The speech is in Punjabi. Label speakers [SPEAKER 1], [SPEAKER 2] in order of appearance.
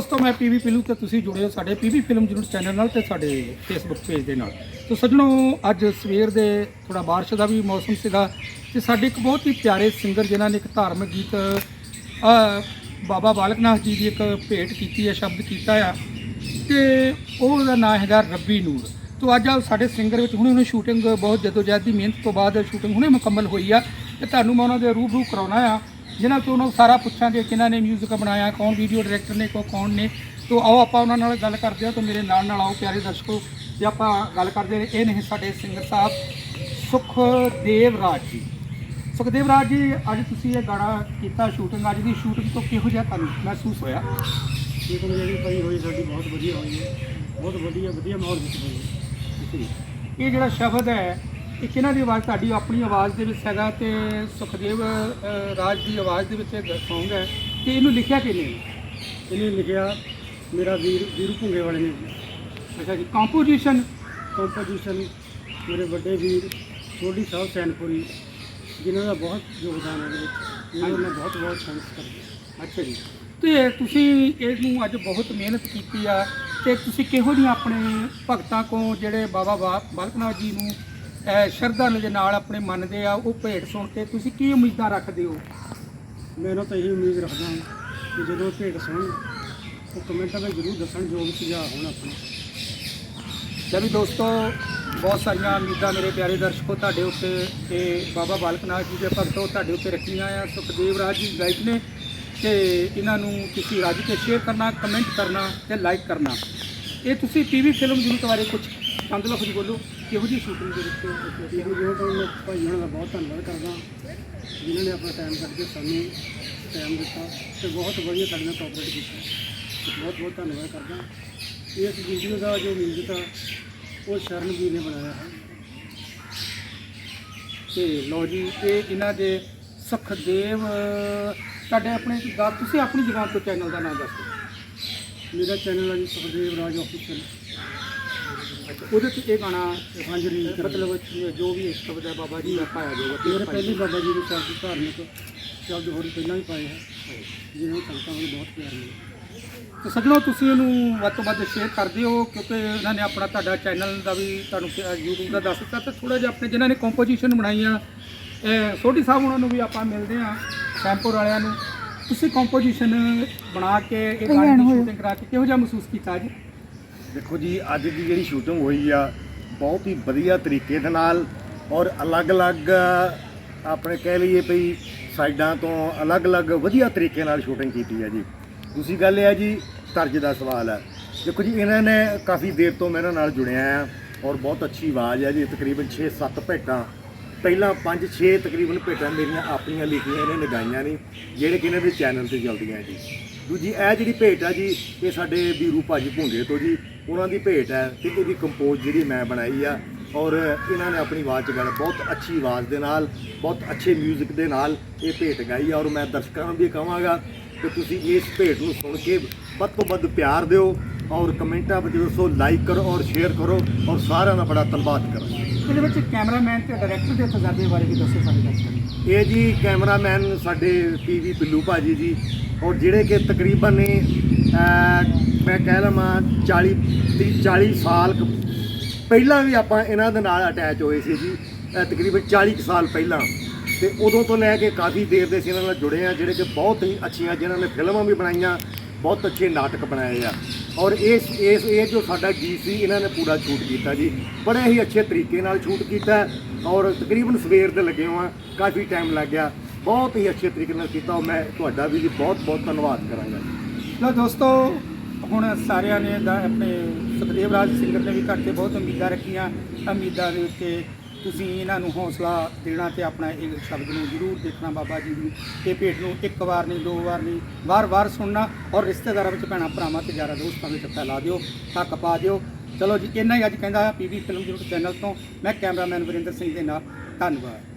[SPEAKER 1] ਦੋਸਤੋ ਮੈਂ ਪੀਵੀ ਫਿਲਮ ਤੇ ਤੁਸੀਂ ਜੁੜੇ ਹੋ ਸਾਡੇ ਪੀਵੀ ਫਿਲਮ ਜਰੂਰ ਚੈਨਲ ਨਾਲ ਤੇ ਸਾਡੇ ਫੇਸਬੁੱਕ ਪੇਜ ਦੇ ਨਾਲ। ਸੋ ਸੱਜਣੋ ਅੱਜ ਸਵੇਰ ਦੇ ਥੋੜਾ ਬਾਰਿਸ਼ ਦਾ ਵੀ ਮੌਸਮ ਸੀਗਾ ਤੇ ਸਾਡੇ ਇੱਕ ਬਹੁਤ ਹੀ ਪਿਆਰੇ ਸਿੰਗਰ ਜਿਨ੍ਹਾਂ ਨੇ ਇੱਕ ਧਾਰਮਿਕ ਗੀਤ ਅ, ਬਾਬਾ ਬਾਲਕਨਾਥ ਜੀ ਦੀ ਇੱਕ ਭੇਟ ਕੀਤੀ ਹੈ ਸ਼ਬਦ ਕੀਤਾ ਆ ਤੇ ਉਹਦਾ ਨਾਮ ਹੈਗਾ ਰੱਬੀ ਨੂਰ। ਤੋ ਅੱਜ ਸਾਡੇ ਸਿੰਗਰ ਵਿੱਚ ਹੁਣੇ ਉਹਨੇ ਸ਼ੂਟਿੰਗ ਬਹੁਤ ਜਦੋਜਹਿਦ ਦੀ ਮਿਹਨਤ ਤੋਂ ਬਾਅਦ ਸ਼ੂਟਿੰਗ ਹੁਣੇ ਮੁਕੰਮਲ ਹੋਈ ਆ ਤੇ ਤੁਹਾਨੂੰ ਮੈਂ ਉਹਨਾਂ ਦੇ ਰੂਬਰੂ ਕਰਾਉਣਾ ਆ। ਜਿਨ੍ਹਾਂ ਤੋਂ ਉਹਨਾਂ ਨੂੰ ਸਾਰਾ ਪੁੱਛਾਂਗੇ ਕਿਹਨਾਂ ਨੇ 뮤직 ਬਣਾਇਆ ਕੌਣ ਵੀਡੀਓ ਡਾਇਰੈਕਟਰ ਨੇ ਕੋ ਕੌਣ ਨੇ। ਤੋ ਆਓ ਆਪਾਂ ਉਹਨਾਂ ਨਾਲ ਗੱਲ ਕਰਦੇ ਹਾਂ ਤੋ ਮੇਰੇ ਨਾਲ ਨਾਲ ਆਓ ਪਿਆਰੇ ਦਰਸ਼ਕੋ ਜੇ ਆਪਾਂ ਗੱਲ ਕਰਦੇ ਨੇ ਇਹ ਨੇ ਸਾਡੇ ਸਿੰਗਰ ਸਾਹਿਬ ਸੁਖਦੇਵ ਰਾਜ ਜੀ। ਸੁਖਦੇਵ ਰਾਜ ਜੀ ਅੱਜ ਤੁਸੀਂ ਇਹ ਗਾਣਾ ਕੀਤਾ ਸ਼ੂਟਿੰਗ ਅੱਜ ਦੀ ਸ਼ੂਟਿੰਗ ਤੋਂ ਕਿਹੋ ਜਿਹਾ ਤੁਹਾਨੂੰ ਮਹਿਸੂਸ ਹੋਇਆ?
[SPEAKER 2] ਠੀਕ ਜਿਹੜੀ ਪਈ ਹੋਈ ਸਾਡੀ ਬਹੁਤ ਵਧੀਆ ਹੋਈ ਹੈ। ਬਹੁਤ ਵਧੀਆ ਵਧੀਆ ਮਾਹੌਲ ਵਿੱਚ ਹੋਈ ਹੈ।
[SPEAKER 1] ਇਹ ਜਿਹੜਾ ਸ਼ਬਦ ਹੈ ਇਹ ਕਿਹਨਾਂ ਦੀ ਆਵਾਜ਼ ਤੁਹਾਡੀ ਆਪਣੀ ਆਵਾਜ਼ ਦੇ ਵਿੱਚ ਹੈਗਾ ਤੇ ਸੁਖਦੇਵ ਅ, ਰਾਜ ਦੀ ਆਵਾਜ਼ ਦੇ ਵਿੱਚ ਇਹ ਸੌਂਗ ਹੈ। ਤੇ ਇਹਨੂੰ ਲਿਖਿਆ ਕਿਹਨੇ?
[SPEAKER 2] ਇਹਨੇ ਲਿਖਿਆ ਮੇਰਾ ਵੀਰ ਵੀਰੂ ਭੁੰਗੇ ਵਾਲੇ ਨੇ।
[SPEAKER 1] ਅੱਛਾ ਜੀ ਕੰਪੋਜੀਸ਼ਨ
[SPEAKER 2] ਕੰਪੋਜੀਸ਼ਨ ਮੇਰੇ ਵੱਡੇ ਵੀਰ ਸੋਢੀ ਸਾਹਿਬ ਸੈਨਪੁਰੀ ਜਿਨ੍ਹਾਂ ਦਾ ਬਹੁਤ ਯੋਗਦਾਨ ਹੈ ਇਹਦੇ ਵਿੱਚ। ਜਿਹਨਾਂ ਮੈਂ ਬਹੁਤ ਬਹੁਤ ਥੈਂਕਸ ਕਰਦਾ
[SPEAKER 1] ਅੱਛਾ ਜੀ। ਤੇ ਤੁਸੀਂ ਇਹਨੂੰ ਅੱਜ ਬਹੁਤ ਮਿਹਨਤ ਕੀਤੀ ਆ ਤੇ ਤੁਸੀਂ ਕਿਹੋ ਜਿਹੇ ਆਪਣੇ ਭਗਤਾਂ ਕੋ ਜਿਹੜੇ ਬਾਬਾ ਬਾ- ਬਾਲਕਨਾਥ ਜੀ ਨੂੰ ਸ਼ਰਧਾ ਦੇ ਨਾਲ ਆਪਣੇ ਮੰਨਦੇ ਆ ਉਹ ਭੇਟ ਸੁਣ ਕੇ ਤੁਸੀਂ ਕੀ ਉਮੀਦਾਂ ਰੱਖਦੇ ਹੋ?
[SPEAKER 2] ਮੈਂ ਇਹਨਾਂ ਤੋਂ ਇਹੀ ਉਮੀਦ ਰੱਖਦਾ ਹਾਂ ਕਿ ਜਦੋਂ ਭੇਟ ਸੁਣਨ ਉਹ ਕਮੈਂਟਾਂ ਵਿੱਚ ਜ਼ਰੂਰ ਦੱਸਣ ਜੋ ਵੀ ਸੁਝਾਅ ਹੋਣ ਆਪਣੇ।
[SPEAKER 1] ਚਲੋ ਦੋਸਤੋ ਬਹੁਤ ਸਾਰੀਆਂ ਉਮੀਦਾਂ ਮੇਰੇ ਪਿਆਰੇ ਦਰਸ਼ਕੋ ਤੁਹਾਡੇ ਉੱਤੇ ਤੇ ਬਾਬਾ ਬਾਲਕਨਾਥ ਜੀ ਦੇ ਭਗਤੋ ਤੁਹਾਡੇ ਉੱਤੇ ਰੱਖੀਆਂ ਆ। ਸੁਖਦੇਵ ਰਾਜ ਜੀ ਗਾਇਕ ਨੇ ਤੇ ਇਹਨਾਂ ਨੂੰ ਤੁਸੀਂ ਰੱਜ ਕੇ ਸ਼ੇਅਰ ਕਰਨਾ ਕਮੈਂਟ ਕਰਨਾ ਤੇ ਲਾਈਕ ਕਰਨਾ। ਇਹ ਤੁਸੀਂ ਟੀਵੀ ਫਿਲਮ ਜਰੂਰ ਬਾਰੇ ਕੁਝ ਚੰਦ ਲਫ਼ਜ਼ ਬੋਲੋ। ਕਿਹੋ ਜਿਹੀ ਸ਼ੂਟਿੰਗ ਦੇ ਵਿੱਚ
[SPEAKER 2] ਇਹੋ ਜਿਹੇ ਤੋਂ ਮੈਂ ਭਾਈ ਉਹਨਾਂ ਦਾ ਬਹੁਤ ਧੰਨਵਾਦ ਕਰਦਾ। ਜਿਨ੍ਹਾਂ ਨੇ ਆਪਣਾ ਟਾਈਮ ਕੱਢ ਕੇ ਸਾਨੂੰ ਟਾਈਮ ਦਿੱਤਾ ਤੇ ਬਹੁਤ ਵਧੀਆ ਸਾਡੇ ਨਾਲ ਕੋਆਪਰੇਟ ਕੀਤਾ। ਬਹੁਤ ਬਹੁਤ ਧੰਨਵਾਦ ਕਰਦਾ। ਇਸ ਵੀਡੀਓ ਦਾ ਜੋ ਮਿਊਜ਼ਿਕ ਆ ਉਹ ਸ਼ਰਨ ਜੀ ਨੇ ਬਣਾਇਆ ਹੈ।
[SPEAKER 1] ਤੇ ਲੋ ਜੀ, ਇਹ ਇਹਨਾਂ ਦੇ ਸੁਖਦੇਵ, ਤੁਹਾਡੇ ਆਪਣੇ ਗਾ ਤੁਸੀਂ ਆਪਣੀ ਜਗ੍ਹਾ ਤੋਂ ਚੈਨਲ ਦਾ ਨਾਮ ਦੱਸੋ
[SPEAKER 2] ਮੇਰਾ ਚੈਨਲ ਹੈ ਜੀ ਸੁਖਦੇਵ ਰਾਜ ਆਫੀਸ਼ੀਅਲ
[SPEAKER 1] ਉਹਦੇ ਤੇ ਇਹ ਗਾਣਾ
[SPEAKER 2] ਹਾਂਜੀ
[SPEAKER 1] ਮਤਲਬ ਜੋ ਵੀ ਸ਼ਬਦ ਹੈ ਬਾਬਾ ਜੀ ਦਾ ਪਾਇਆ ਜਾਊਗਾ
[SPEAKER 2] ਮੇਰੇ ਪਹਿਲੀ ਬਾਬਾ ਜੀ ਦੇ ਸ਼ਬਦ ਧਾਰਮਿਕ ਸ਼ਬਦ ਹੋਰ ਪਹਿਲਾਂ ਵੀ ਪਾਏ ਹੈ ਜਿਹਨਾਂ ਨੂੰ ਸੰਗਤਾਂ ਨੂੰ ਬਹੁਤ ਪਿਆਰ ਮਿਲਿਆ
[SPEAKER 1] ਤੇ ਸੱਜਣੋ ਤੁਸੀਂ ਇਹਨੂੰ ਵੱਧ ਤੋਂ ਵੱਧ ਸ਼ੇਅਰ ਕਰਦੇ ਹੋ ਕਿਉਂਕਿ ਇਹਨਾਂ ਨੇ ਆਪਣਾ ਤੁਹਾਡਾ ਚੈਨਲ ਦਾ ਵੀ ਤੁਹਾਨੂੰ YouTube ਦਾ ਦੱਸ ਦਿੱਤਾ ਤੇ ਥੋੜਾ ਜਿਹਾ ਆਪਣੇ ਜਿਨ੍ਹਾਂ ਨੇ ਕੰਪੋਜੀਸ਼ਨ ਬਣਾਈ ਆ ਇਹ ਸੋਢੀ ਸਾਹਿਬ ਉਹਨਾਂ ਨੂੰ ਵੀ ਆਪਾਂ ਮਿਲਦੇ ਆ ਸ਼ੈਂਪੂਰ ਵਾਲਿਆਂ ਨੂੰ। ਤੁਸੀਂ ਕੰਪੋਜੀਸ਼ਨ ਬਣਾ ਕੇ ਇਹ ਗਾਣੇ ਦੀ ਸ਼ੂਟਿੰਗ ਕਰਾ ਕੇ ਕਿਹੋ ਜਿਹਾ ਮਹਿਸੂਸ ਕੀਤਾ ਜੀ
[SPEAKER 3] ਦੇਖੋ ਜੀ, ਅੱਜ ਦੀ ਜਿਹੜੀ ਸ਼ੂਟਿੰਗ ਹੋਈ ਆ, ਬਹੁਤ ਹੀ ਵਧੀਆ ਤਰੀਕੇ ਦੇ ਨਾਲ ਔਰ ਅਲੱਗ-ਅਲੱਗ, ਆਪਣੇ ਕਹਿ ਲਈਏ ਭਈ ਸਾਈਡਾਂ ਤੋਂ ਅਲੱਗ-ਅਲੱਗ ਵਧੀਆ ਤਰੀਕੇ ਨਾਲ ਸ਼ੂਟਿੰਗ ਕੀਤੀ ਹੈ ਜੀ। ਦੂਸਰੀ ਗੱਲ ਇਹ ਹੈ ਜੀ, ਤਰਜ ਦਾ ਸਵਾਲ ਹੈ ਦੇਖੋ ਜੀ, ਇਹਨਾਂ ਨੇ ਕਾਫੀ ਦੇਰ ਤੋਂ ਮੇਰੇ ਨਾਲ ਜੁੜਿਆ ਆ ਔਰ ਬਹੁਤ ਅੱਛੀ ਆਵਾਜ਼ ਹੈ ਜੀ, ਤਕਰੀਬਨ 6-7 ਭੇਟਾਂ। ਪਹਿਲਾਂ 5-6 ਤਕਰੀਬਨ ਭੇਟਾਂ ਮੇਰੀਆਂ ਆਪਣੀਆਂ ਲਿਖੀਆਂ ਇਹਨੇ ਲਗਾਈਆਂ ਨੇ, ਜਿਹੜੇ ਕਿ ਇਹਨਾਂ ਦੇ ਚੈਨਲ ਤੇ ਚੱਲਦੀਆਂ ਜੀ। ਦੂਜੀ, ਇਹ ਜਿਹੜੀ ਭੇਟ ਆ ਜੀ, ਇਹ ਸਾਡੇ ਵੀਰੂ ਭਾਜੀ ਭੁੰਗੇ ਤੋਂ ਜੀ। ਉਹਨਾਂ ਦੀ ਭੇਟ ਹੈ ਤੇ ਇਹਦੀ ਕੰਪੋਜ਼ ਜਿਹੜੀ ਮੈਂ ਬਣਾਈ ਆ ਔਰ ਇਹਨਾਂ ਨੇ ਆਪਣੀ ਆਵਾਜ਼ ਚ ਗਾਣਾ ਬਹੁਤ ਅੱਛੀ ਆਵਾਜ਼ ਦੇ ਨਾਲ ਬਹੁਤ ਅੱਛੇ 뮤직 ਦੇ ਨਾਲ ਇਹ ਭੇਟ ਗਾਈ ਆ ਔਰ ਮੈਂ ਦਰਸ਼ਕਾਂ ਨੂੰ ਵੀ ਕਹਾਂਗਾ ਕਿ ਤੁਸੀਂ ਇਸ ਭੇਟ ਨੂੰ ਸੁਣ ਕੇ ਵੱਧ ਤੋਂ ਵੱਧ ਪਿਆਰ ਦਿਓ ਔਰ ਕਮੈਂਟਾਂ ਵਿੱਚ ਦੱਸੋ ਲਾਈਕ ਕਰੋ ਔਰ ਸ਼ੇਅਰ ਕਰੋ ਔਰ ਸਾਰਿਆਂ ਦਾ ਬੜਾ ਧੰਨਵਾਦ ਕਰੋ
[SPEAKER 1] ਇਹਦੇ ਵਿੱਚ ਕੈਮਰਾਮੈਨ ਤੇ ਡਾਇਰੈਕਟਰ ਦੇ ਤਜਰਬੇ ਬਾਰੇ ਵੀ ਦੱਸੋ ਸਾਡੇ ਦਰਸ਼ਕਾਂ
[SPEAKER 3] ਇਹ ਜੀ ਕੈਮਰਾਮੈਨ ਸਾਡੇ ਪੀਵੀ ਪਿੱਲੂ ਭਾਜੀ ਜੀ ਔਰ ਜਿਹੜੇ ਕਿ ਤਕਰੀਬਨ ਨੇ ਮੈਂ ਕਹਿ ਲਵਾਂ 40 ਤੀਹ 40 ਸਾਲ ਕੁ ਪਹਿਲਾਂ ਵੀ ਆਪਾਂ ਇਹਨਾਂ ਦੇ ਨਾਲ ਅਟੈਚ ਹੋਏ ਸੀ ਜੀ ਤਕਰੀਬਨ 40 ਕੁ ਸਾਲ ਪਹਿਲਾਂ। ਤੇ ਉਦੋਂ ਤੋਂ ਲੈ ਕੇ ਕਾਫੀ ਦੇਰ ਦੇ ਅਸੀਂ ਇਹਨਾਂ ਨਾਲ ਜੁੜੇ ਆ ਜਿਹੜੇ ਕਿ ਬਹੁਤ ਹੀ ਅੱਛੀਆਂ, ਜਿਨ੍ਹਾਂ ਨੇ ਫਿਲਮਾਂ ਵੀ ਬਣਾਈਆਂ, ਬਹੁਤ ਅੱਛੇ ਨਾਟਕ ਬਣਾਏ ਆ। ਔਰ ਇਸ ਇਸ, ਇਹ ਜੋ ਸਾਡਾ ਗੀਤ ਸੀ, ਇਹਨਾਂ ਨੇ ਪੂਰਾ ਸ਼ੂਟ ਕੀਤਾ ਜੀ। ਬੜੇ ਹੀ ਅੱਛੇ ਤਰੀਕੇ ਨਾਲ ਸ਼ੂਟ ਕੀਤਾ ਔਰ ਤਕਰੀਬਨ ਸਵੇਰ ਦੇ ਲੱਗੇ ਹੋਆ ਕਾਫੀ ਟਾਈਮ ਲੱਗ ਗਿਆ। ਬਹੁਤ ਹੀ ਅੱਛੇ ਤਰੀਕੇ ਨਾਲ ਕੀਤਾ, ਔਰ ਮੈਂ ਤੁਹਾਡਾ ਵੀ ਬਹੁਤ ਬਹੁਤ ਧੰਨਵਾਦ ਕਰਾਂਗਾ।
[SPEAKER 1] ਲੋ ਦੋਸਤੋ ਹੁਣ ਸਾਰਿਆਂ ਨੇ ਦਾ ਆਪਣੇ ਸੁਖਦੇਵ ਰਾਜ ਸਿੰਗਰ ਨੇ ਵੀ ਘਰ ਤੇ ਬਹੁਤ ਉਮੀਦਾਂ ਰੱਖੀਆਂ, ਉਮੀਦਾਂ ਦੇ ਉੱਤੇ ਤੁਸੀਂ ਇਹਨਾਂ ਨੂੰ ਹੌਸਲਾ ਦੇਣਾ ਤੇ ਆਪਣਾ ਇਹ ਸ਼ਬਦ ਨੂੰ ਜ਼ਰੂਰ ਦੇਖਣਾ ਬਾਬਾ ਜੀ ਦੀ ਇਹ ਭੇਟ ਨੂੰ ਇੱਕ ਵਾਰ ਨਹੀਂ, ਦੋ ਵਾਰ ਨਹੀਂ ਵਾਰ-ਵਾਰ ਸੁਣਨਾ ਔਰ ਰਿਸ਼ਤੇਦਾਰਾਂ ਵਿੱਚ ਭੈਣਾਂ ਭਰਾਵਾਂ ਤੇ ਯਾਰਾਂ ਦੋਸਤਾਂ ਵਿੱਚ ਫੈਲਾ ਦਿਓ, ਹੱਕ ਪਾ ਦਿਓ। ਚਲੋ ਜੀ, ਇੰਨਾ ਹੀ ਅੱਜ ਕਹਿੰਦਾ ਪੀਵੀ ਫਿਲਮ ਜ਼ਰੂਰ ਚੈਨਲ ਤੋਂ, ਮੈਂ ਕੈਮਰਾਮੈਨ ਵਰਿੰਦਰ ਸਿੰਘ ਦੇ ਨਾਲ, ਧੰਨਵਾਦ।